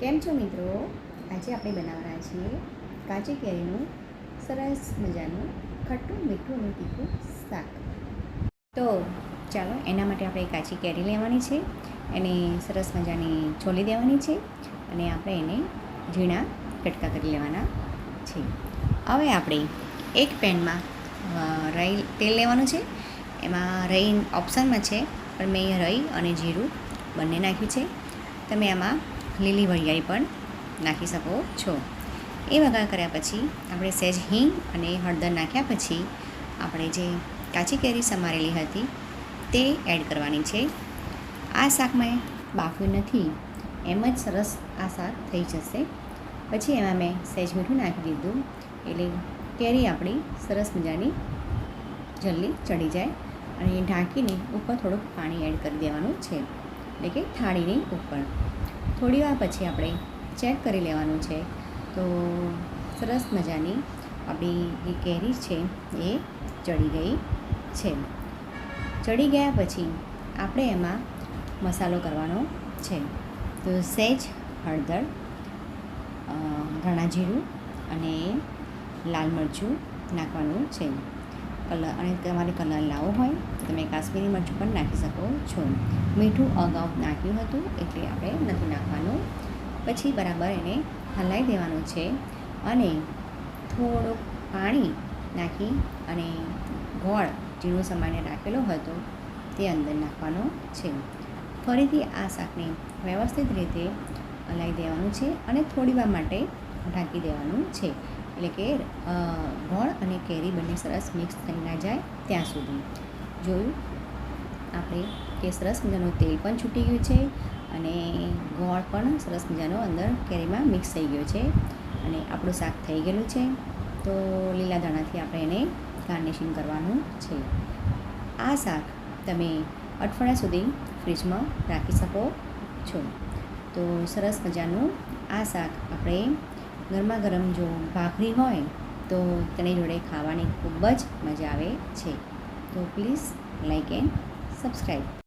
કેમ છો મિત્રો? આજે આપણે બનાવવાના છીએ કાચી કેરીનું સરસ મજાનું ખટ્ટું મીઠું અને તીખું શાક. તો ચાલો, એના માટે આપણે કાચી કેરી લેવાની છે એને સરસ મજાની છોલી દેવાની છે અને આપણે એને ઝીણા કટકા કરી લેવાના છે. હવે આપણે એક પેનમાં રાઈ તેલ લેવાનું છે. એમાં રઈ ઓપ્શનમાં છે, પણ મેં રઈ અને જીરું બંને નાખ્યું છે. તમે આમાં લીલી વરિયાળી પણ નાખી શકો છો. એ વઘાર કર્યા પછી આપણે સહેજ હિંગ અને હળદર નાખ્યા પછી આપણે જે કાચી કેરી સમારેલી હતી તે એડ કરવાની છે. આ શાક મેં બાફ્યું નથી, એમ જ સરસ આ શાક થઈ જશે. પછી એમાં મેં સહેજ મીઠું નાખી દીધું, એટલે કેરી આપણી સરસ મજાની જલ્દી ચડી જાય અને ઢાંકીને ઉપર થોડુંક પાણી એડ કરી દેવાનું છે, એટલે કે થાળીની ઉપર. થોડી વાર પછી આપણે ચેક કરી લેવાનું છે. તો સરસ મજાની આપણી જે કેરી છે એ ચડી ગઈ છે. ચડી ગયા પછી આપણે એમાં મસાલો કરવાનો છે. તો સહેજ હળદર ધાણા જીરું અને લાલ મરચું નાખવાનું છે. કલર અને તમારે કલર લાવવો હોય, તો તમે કાશ્મીરી મરચું પણ નાખી શકો છો. મીઠું અગાઉ નાખ્યું હતું, એટલે આપણે નથી નાખવાનું. પછી બરાબર એને હલાવી દેવાનું છે અને થોડુંક પાણી નાખી અને ગોળ ઝીણો સમાઈને રાખેલો હતો, તે અંદર નાખવાનો છે. ફરીથી આ શાકને વ્યવસ્થિત રીતે હલાવી દેવાનું છે અને થોડી વાર માટે ઢાંકી દેવાનું છે. એટલે કે ગોળ અને કેરી બંને સરસ મિક્સ થઈ ના જાય ત્યાં સુધી. જોયું? આપણે કે સરસ મજાનું તેલ પણ છૂટી ગયું છે અને ગોળ પણ સરસ મજાનો અંદર કેરીમાં મિક્સ થઈ ગયો છે અને આપણું શાક થઈ ગયેલું છે. તો લીલા દાણાથી આપણે એને ગાર્નિશિંગ કરવાનું છે. આ શાક તમે અઠવાડિયા સુધી ફ્રીજમાં રાખી શકો છો. તો સરસ મજાનું આ શાક આપણે ગરમા ગરમ જો ભાખરી હોય તો તેની જોડે ખાવાની ખૂબ જ મજા આવે છે. તો પ્લીઝ લાઇક એન્ડ સબસ્ક્રાઈબ.